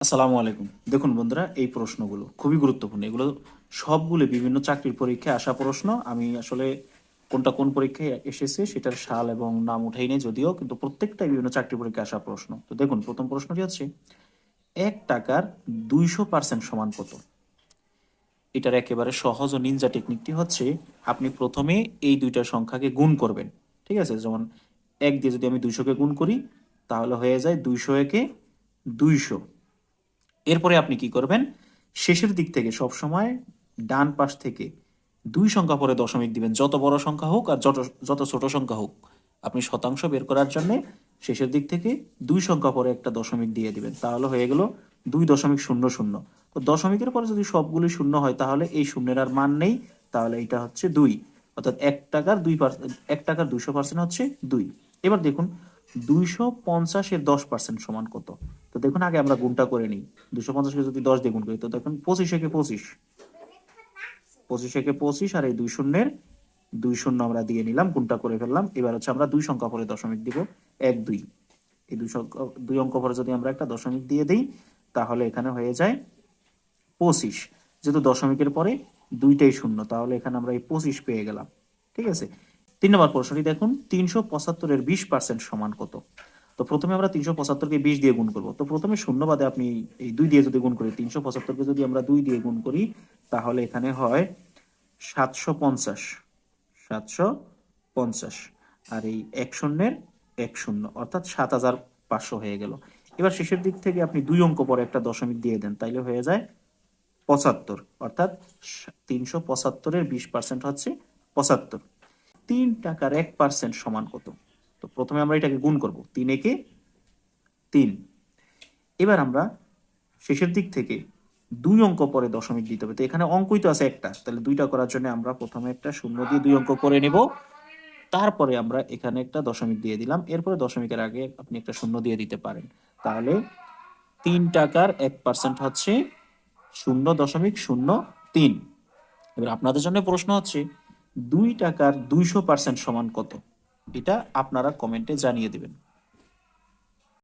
আসসালামু আলাইকুম। দেখুন বন্ধুরা, এই প্রশ্নগুলো খুবই গুরুত্বপূর্ণ। এগুলো সবগুলো বিভিন্ন চাকরির পরীক্ষায় আসা প্রশ্ন। আমি আসলে কোনটা কোন পরীক্ষায় এসেছে সেটার সাল এবং নাম উঠাই নেই যদিও, কিন্তু প্রত্যেকটাই বিভিন্ন চাকরি পরীক্ষায় আসা প্রশ্ন। তো দেখুন, প্রথম প্রশ্নটি হচ্ছে, এক টাকার দুইশো পার্সেন্ট সমান কত? এটার একেবারে সহজ ও নিনজা টেকনিকটি হচ্ছে, আপনি প্রথমে এই দুইটা সংখ্যাকে গুণ করবেন। ঠিক আছে? যেমন এক দিয়ে যদি আমি দুইশোকে গুণ করি, তাহলে হয়ে যায় দুইশো একে দুইশো। এরপরে আপনি কি করবেন? শেষের দিক থেকে সব সময় ডান পাশ থেকে দুই সংখ্যা পরে দশমিক দিবেন। যত বড় সংখ্যা হোক আর যত যত ছোট সংখ্যা হোক, আপনি শতাংশ বের করার জন্য শেষের দিক থেকে দুই সংখ্যা পরে একটা দশমিক দিয়ে দিবেন। তাহলে হয়ে গেল দুই দশমিক শূন্য শূন্য। তো দশমিকের পরে যদি সবগুলি শূন্য হয়, তাহলে এই শূন্যের আর মান নেই। তাহলে এটা হচ্ছে দুই। অর্থাৎ এক টাকার দুই এক টাকার দুইশো পার্সেন্ট হচ্ছে দুই। এবার দেখুন, দুইশো পঞ্চাশের দশ পার্সেন্ট সমান কত? দেখুন, আগে আমরা গুণটা করে নিই। দুশো পঞ্চাশকে যদি দশ দিয়ে গুণ করি, তো দেখুন, পঁচিশ একে পঁচিশ। পঁচিশ একে পঁচিশ আর এই দুই শূন্যের দুই শূন্য আমরা দিয়ে নিলাম, গুণটা করে ফেললাম। এবার হচ্ছে আমরা দুই সংখ্যা পরে দশমিক দিব, এক দুই। এই দুই সংখ্যা, দুই অঙ্ক পরে যদি আমরা একটা দশমিক দিয়ে দিই, তাহলে এখানে হয়ে যায় পঁচিশ। যেহেতু দশমিকের পরে দুইটাই শূন্য, তাহলে এখানে আমরা এই পঁচিশ পেয়ে গেলাম। ঠিক আছে? তিন নম্বর প্রশ্নটি দেখুন, তিনশো পঁচাত্তরের বিশ পার্সেন্ট সমান কত? তো প্রথমে আমরা তিনশো পঁচাত্তরকে বিশ দিয়ে গুণ করব। তো প্রথমে শূন্য বাদে আপনি এই দুই দিয়ে যদি গুণ করি, তিনশো পঁচাত্তরকে যদি আমরা দুই দিয়ে গুণ করি, তাহলে এখানে হয় সাতশো পঞ্চাশ। সাতশো পঞ্চাশ। আর এই এক শূন্যের এক শূন্য, অর্থাৎ সাত হাজার পাঁচশো হয়ে গেল। এবার শেষের দিক থেকে আপনি দুই অঙ্ক পরে একটা দশমিক দিয়ে দেন, তাইলে হয়ে যায় পঁচাত্তর, অর্থাৎ তিনশো পঁচাত্তরের বিশ পার্সেন্ট হচ্ছে পঁচাত্তর। তিন টাকার এক পার্সেন্ট সমান কত? তো প্রথমে আমরা এটাকে গুণ করব। তিন একে তিন। এবার আমরা শেষের দিক থেকে দুই অঙ্ক পরে দশমিক দিতে হবে। তো এখানে অঙ্কই তো আছে একটা। তাহলে দুইটা করার জন্য আমরা প্রথমে একটা শূন্য দিয়ে দুই অঙ্ক করে নেব। তারপরে আমরা এখানে একটা দশমিক দিয়ে দিলাম। এরপরে দশমিকের আগে আপনি একটা শূন্য দিয়ে দিতে পারেন। তাহলে তিন টাকার এক পার্সেন্ট হচ্ছে শূন্য দশমিক শূন্য তিন। এবার আপনাদের জন্য প্রশ্ন হচ্ছে, দুই টাকার দুইশো পার্সেন্ট সমান কত? এটা আপনারা কমেন্টে জানিয়ে দিবেন।